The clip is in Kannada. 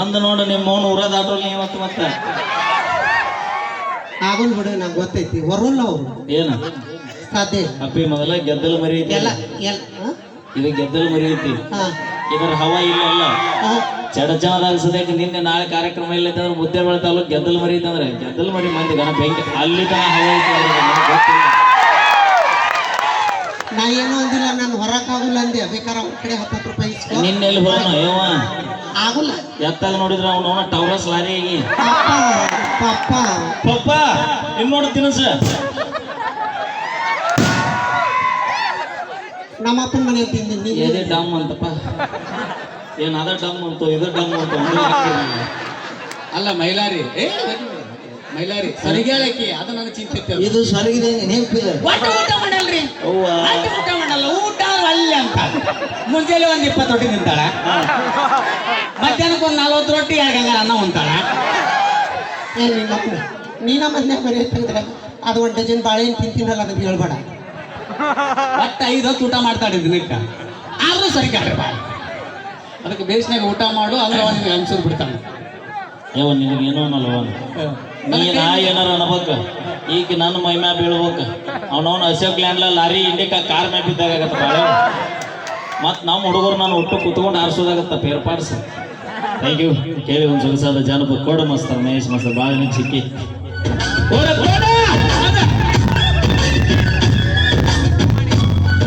ಅಂದ ನೋಡು ನಿಮ್ಮ ಮೌನ ಊರ ಇವತ್ತು ಮತ್ತೆ. ಮತ್ತೆ ಆಗುಲ್ ಬಿಡು ನಂಗೆ ಗೊತ್ತೈತಿ. ಹೊರಲ್ಲ ಅವ್ರು. ಏನ? ಸಾಧ್ಯ ಅಪ್ಪಿ ಮೊದಲ ಗೆದ್ದಲು ಮರಿ ಐತಿ. ಎಲ್ಲ ಎಲ್ಲ ಇದು ಗೆದ್ದಲು ಮರಿ ಐತಿ. ಇದರ ಹವಾ ಇಲ್ಲ ಅಲ್ಲ. ಚಡಚಣದಾಗ ಸದ್ಯಕ್ಕೆ ನಿನ್ನೆ ನಾಳೆ ಕಾರ್ಯಕ್ರಮ ಇಲ್ಲ ಅಂತಂದ್ರೆ ಮುದ್ದೆ ಬೆಳ್ತಾವಲ್ಲ ಗೆದ್ದಲು ಮರಿ ಐತಂದ್ರೆ ಗೆದ್ದಲು ಮರಿ ಮಂದಿ ಗಣ ಬೆಂಕಿ ಅಲ್ಲಿ ತನ ಹವಾ ಐತಿ ಗೊತ್ತಿಲ್ಲ. ನಾ ಏನು ಅಂದಿಲ್ಲ ನಾನು ಹೊರಕಾಗಲ್ಲ ಅಂದೆ. ಬೇಕಾರ ಅವ್ರ ಕಡೆ ಹತ್ತತ್ತು ರೂಪಾಯಿ ನಿನ್ನೆಲ್ಲಿ ಹೋಗೋಣ ಏವ ಆಗುಲ್ಲ. ಎತ್ತಾಗ ನೋಡಿದ್ರ ಅವನ ಟವರಸ್ ಲಾರಿ. ಆಗಿ ಪಾಪ ಪಾಪ ಪಪ್ಪ ಇನ್ ನೋಡು ತಿನಸ. ನಮ್ಮ ಅಪ್ಪನ ಮನೆ ತಿಂದಿನಿ ಎದೆ ಡಮ್ ಅಂತಪ್ಪ. ಏನ್ ಅದ ಡಮ್ ಅಂತೋ ಇದು ಡಮ್ ಅಂತ ಅಲ್ಲ ಮೈಲಾರಿ. ಏ ಮೈಲಾರಿ ಸರಿಗೇಳಕ್ಕೆ ಅದು ನನಗೆ ಚಿಂತೆ. ಇದು ಸರಿಗಿದೆ ನೆನಪಿಲ್ಲ ಒಟ್ಟು ಊಟ ಮಾಡಲ್ರಿ? ಊಟ ಮಾಡಲ್ಲ ಊಟ ಅಲ್ಲ ಅಂತ. ಮುಂಜಾನೆ ಒಂದ್ ಇಪ್ಪತ್ತು ತಿಂತಾಳ ಮಧ್ಯಾಹ್ನಕ್ಕೆ ಒಂದ್ ರೊಟ್ಟಿ ಆಗಲ್ಲ ಅನ್ನ ಉಂತಾಳ ನೀನ ಮನೆ ಮನೆ ತೆಗೆದ್ರೆ ಅದು ಒಂದು ಡಜನ್ ಬಾಳೆಹಣ್ಣು ತಿಂತೀನಲ್ಲ ಅದಕ್ಕೆ ಹೇಳ್ಬೇಡ. ಒಟ್ಟು ಐದು ಹೊತ್ತು ಊಟ ಮಾಡ್ತಾಳೆ ದಿನಕ್ಕೆ. ಆದರೂ ಸರಿ ಕಾಡ್ರಿ ಅದಕ್ಕೆ ಬೇಸ್ನಾಗ ಊಟ ಮಾಡು ಅಂದ್ರೆ ಅವನಿಗೆ ಅನ್ಸೋದು ಬಿಡ್ತಾನೆ. ಯಾವ ಏನೋ ಅನ್ನಲ್ವ ನೀ ನಾ ಏನಾರ ಅನ್ಬೇಕ? ಈಗ ನನ್ನ ಮೈ ಮ್ಯಾಪ್ ಬೀಳ್ಬೇಕು. ಅವನವನು ಅಶೋಕ್ ಲ್ಯಾಂಡ್ಲ ಲಾರಿ ಇಂಡಿಕಾ ಕಾರ್ ಮ್ಯಾಗ ಇದ್ದಾಗತ್ತೆ ಬಾಳೆ. ಮತ್ತು ನಮ್ಮ ಹುಡುಗರು ನಾನು ಒಟ್ಟು ಕುತ್ಕೊಂಡು ಆರಿಸೋದಾಗತ್ತ ಪೇರ್ಪಾಡ್ಸ ಥ್ಯಾಂಕ್ ಯು ಕೇಳಿ ಒಂದು ಸೊಗಸಾದ ಜಾನಪದ ಕೋಡ ಮಸ್ತ ಮಹೇಶ್ ಮಾಸ್ತರ್ ಭಾಳ ಸಿಕ್ಕಿ